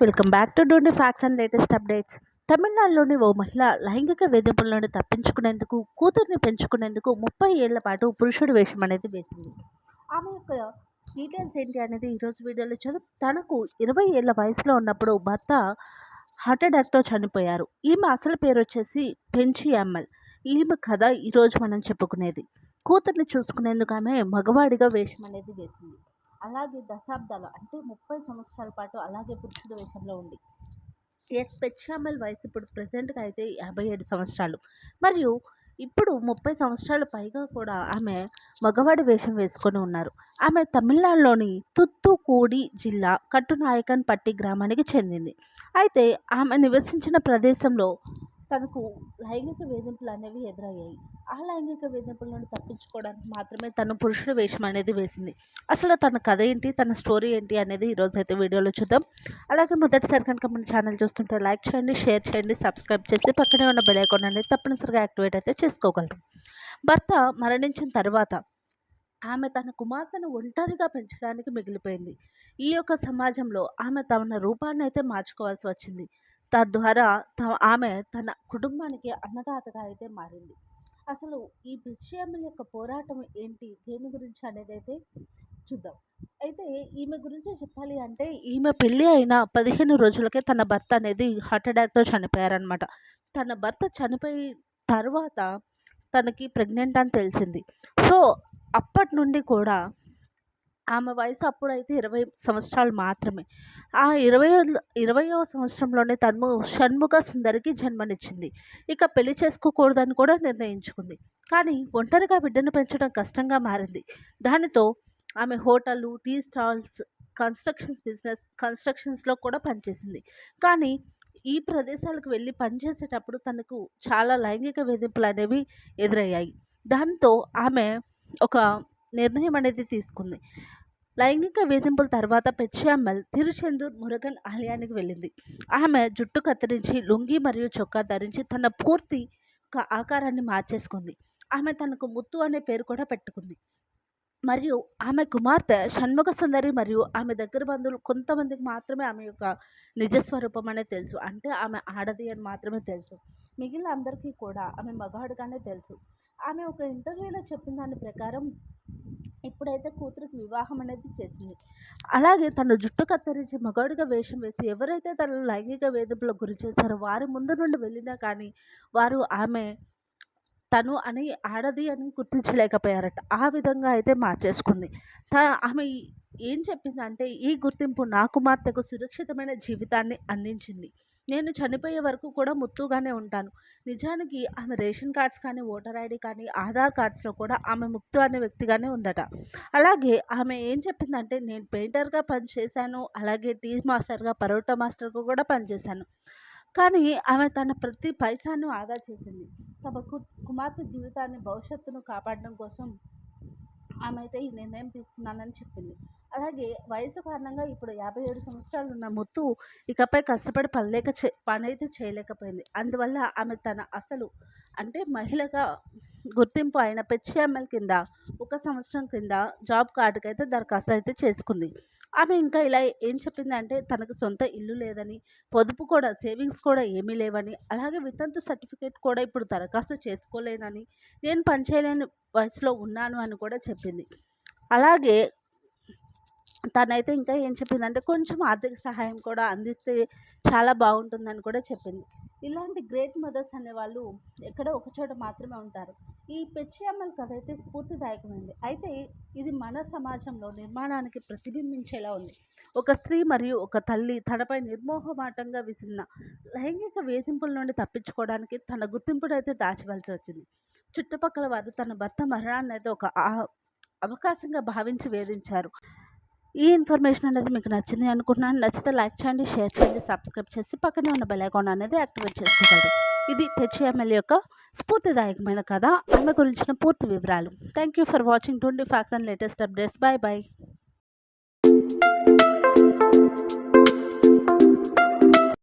Welcome back to డోని facts and latest updates. తమిళనాడులోని ఓ మహిళ లైంగిక వేధింపుల నుండి తప్పించుకునేందుకు కూతుర్ని పెంచుకునేందుకు ముప్పై ఏళ్ళ పాటు పురుషుడి వేషం అనేది వేసింది. ఆమె యొక్క డీటెయిల్స్ ఏంటి అనేది ఈరోజు వీడియోలో చదువు తనకు ఇరవై ఏళ్ళ వయసులో ఉన్నప్పుడు భర్త హార్ట్ అటాక్తో చనిపోయారు. ఈమె అసలు పేరు వచ్చేసి పెంచి అమ్మల్ ఈమె కథ ఈరోజు మనం చెప్పుకునేది. కూతుర్ని చూసుకునేందుకు ఆమె మగవాడిగా వేషం అనేది వేసింది. అలాగే దశాబ్దాలు అంటే ముప్పై సంవత్సరాల పాటు అలాగే పురుషుడు వేషంలో ఉంది. ఎస్ పెచ్చామల్ వయసు ఇప్పుడు ప్రజెంట్గా అయితే యాభై ఏడు సంవత్సరాలు. మరియు ఇప్పుడు ముప్పై సంవత్సరాల పైగా కూడా ఆమె మగవాడి వేషం వేసుకొని ఉన్నారు. ఆమె తమిళనాడులోని తుత్తుకూడి జిల్లా కట్టునాయకన్ పట్టి గ్రామానికి చెందింది. అయితే ఆమె నివసించిన ప్రదేశంలో తనకు లైంగిక వేధింపులు అనేవి ఎదురయ్యాయి. ఆ లైంగిక వేధింపుల నుండి తప్పించుకోవడానికి మాత్రమే తను పురుషుడు వేషం అనేది వేసింది. అసలు తన కథ ఏంటి? తన స్టోరీ ఏంటి? అనేది ఈరోజు అయితే వీడియోలో చూద్దాం. అలాగే మొదటిసారి కనుక మన ఛానల్ చూస్తుంటే లైక్ చేయండి షేర్ చేయండి సబ్స్క్రైబ్ చేసి పక్కనే ఉన్న బెల్ అకౌంట్ అనేది తప్పనిసరిగా యాక్టివేట్ అయితే చేసుకోగలరు. భర్త మరణించిన తర్వాత ఆమె తన కుమార్తెను ఒంటరిగా పెంచడానికి మిగిలిపోయింది. ఈ యొక్క సమాజంలో ఆమె తన రూపాన్ని అయితే మార్చుకోవాల్సి వచ్చింది. తద్వారా త ఆమె తన కుటుంబానికి అన్నదాతగా అయితే మారింది. అసలు ఈ బిషయముల యొక్క పోరాటం ఏంటి? దేని గురించి అనేది అయితే చూద్దాం. అయితే ఈమె గురించి చెప్పాలి అంటే ఈమె పెళ్ళి అయిన పదిహేను రోజులకే తన భర్త అనేది హార్ట్ అటాక్తో చనిపోయారనమాట తన భర్త చనిపోయి తర్వాత తనకి ప్రెగ్నెంట్ అని తెలిసింది. సో అప్పటి నుండి కూడా ఆమె వయసు అప్పుడైతే ఇరవై సంవత్సరాలు మాత్రమే. ఆ ఇరవై ఇరవయో సంవత్సరంలోనే తను షణ్ముఖ సుందరికి జన్మనిచ్చింది. ఇక పెళ్ళి చేసుకోకూడదని కూడా నిర్ణయించుకుంది. కానీ ఒంటరిగా బిడ్డను పెంచడం కష్టంగా మారింది. దానితో ఆమె హోటళ్ళు టీ స్టాల్స్ కన్స్ట్రక్షన్స్ బిజినెస్ కన్స్ట్రక్షన్స్లో కూడా పనిచేసింది. కానీ ఈ ప్రదేశాలకు వెళ్ళి పనిచేసేటప్పుడు తనకు చాలా లైంగిక వేధింపులు అనేవి ఎదురయ్యాయి. దాంతో ఆమె ఒక నిర్ణయం అనేది తీసుకుంది. లైంగిక వేధింపుల తర్వాత పెచ్చామ్మల్ తిరుచెందూర్ మురుగన్ ఆలయానికి వెళ్ళింది. ఆమె జుట్టు కత్తిరించి లుంగి మరియు చొక్కా ధరించి తన పూర్తి ఆకారాన్ని మార్చేసుకుంది. ఆమె తనకు ముత్తు అనే పేరు కూడా పెట్టుకుంది. మరియు ఆమె కుమార్తె షణ్ముఖ సుందరి మరియు ఆమె దగ్గర బంధువులు కొంతమందికి మాత్రమే ఆమె యొక్క నిజస్వరూపం అనేది తెలుసు. అంటే ఆమె ఆడది అని మాత్రమే తెలుసు. మిగిలిన అందరికీ కూడా ఆమె మగాడుగానే తెలుసు. ఆమె ఒక ఇంటర్వ్యూలో చెప్పిన దాని ప్రకారం ఇప్పుడైతే కూతురికి వివాహం అనేది చేసింది. అలాగే తన జుట్టు కత్తిరించి మగాడిగా వేషం వేసి ఎవరైతే తన లైంగిక వేధింపులకు గురి చేశారో వారి ముందు నుండి వెళ్ళినా కానీ వారు ఆమె తను అని ఆడది అని గుర్తించలేకపోయారట. ఆ విధంగా అయితే మార్చేసుకుంది. త ఆమె ఏం చెప్పిందంటే ఈ గుర్తింపు నా కుమార్తెకు సురక్షితమైన జీవితాన్ని అందించింది. నేను చనిపోయే వరకు కూడా ముత్తుగానే ఉంటాను. నిజానికి ఆమె రేషన్ కార్డ్స్ కానీ ఓటర్ ఐడి కానీ ఆధార్ కార్డ్స్లో కూడా ఆమె ముక్తు అనే వ్యక్తిగానే ఉందట. అలాగే ఆమె ఏం చెప్పిందంటే నేను పెయింటర్గా పనిచేశాను అలాగే టీ మాస్టర్గా పరోటా మాస్టర్గా కూడా పనిచేశాను. కానీ ఆమె తన ప్రతి పైసాను ఆదా చేసింది. తమ కుమార్తె జీవితాన్ని భవిష్యత్తును కాపాడడం కోసం ఆమె అయితే ఈ నిర్ణయం తీసుకున్నానని చెప్పింది. అలాగే వయసు కారణంగా ఇప్పుడు యాభై ఏడు సంవత్సరాలు ఉన్న ముత్తు ఇకపై కష్టపడి పనిలేక చే పని అయితే చేయలేకపోయింది. అందువల్ల ఆమె తన అసలు అంటే మహిళగా గుర్తింపు అయిన పెచ్చిఎంఎల్ కింద ఒక సంవత్సరం కింద జాబ్ కార్డుకైతే దరఖాస్తు అయితే చేసుకుంది. ఆమె ఇంకా ఇలా ఏం చెప్పిందంటే తనకు సొంత ఇల్లు లేదని పొదుపు కూడా సేవింగ్స్ కూడా ఏమీ లేవని అలాగే వితంతు సర్టిఫికేట్ కూడా ఇప్పుడు దరఖాస్తు చేసుకోలేనని నేను పనిచేయలేని వయసులో ఉన్నాను అని కూడా చెప్పింది. అలాగే తనైతే ఇంకా ఏం చెప్పిందంటే కొంచెం ఆర్థిక సహాయం కూడా అందిస్తే చాలా బాగుంటుందని కూడా చెప్పింది. ఇలాంటి గ్రేట్ మదర్స్ అనేవాళ్ళు ఎక్కడో ఒక చోట మాత్రమే ఉంటారు. ఈ పెచ్చియమ్మల కథ అయితే స్ఫూర్తిదాయకమైంది. అయితే ఇది మన సమాజంలో నిర్మాణానికి ప్రతిబింబించేలా ఉంది. ఒక స్త్రీ మరియు ఒక తల్లి తనపై నిర్మోహమాటంగా విసిరిన లైంగిక వేధింపుల నుండి తప్పించుకోవడానికి తన గుర్తింపునైతే దాచవలసి వచ్చింది. చుట్టుపక్కల వారు తన భర్త మరణాన్ని అయితే ఒక అవకాశంగా భావించి వేధించారు. ఈ ఇన్ఫర్మేషన్ అనేది మీకు నచ్చింది అనుకుంటున్నాను. నచ్చితే లైక్ చేయండి షేర్ చేయండి సబ్స్క్రైబ్ చేసి పక్కనే ఉన్న బెల్ ఐకాన్ అనేది యాక్టివేట్ చేసుకోగలరు. ఇది పెచ్చి ఎమ్మెల్యే యొక్క స్ఫూర్తిదాయకమైన కథ. ఆమె గురించిన పూర్తి వివరాలు. Thank you for watching. Twenty facts and latest updates. Bye bye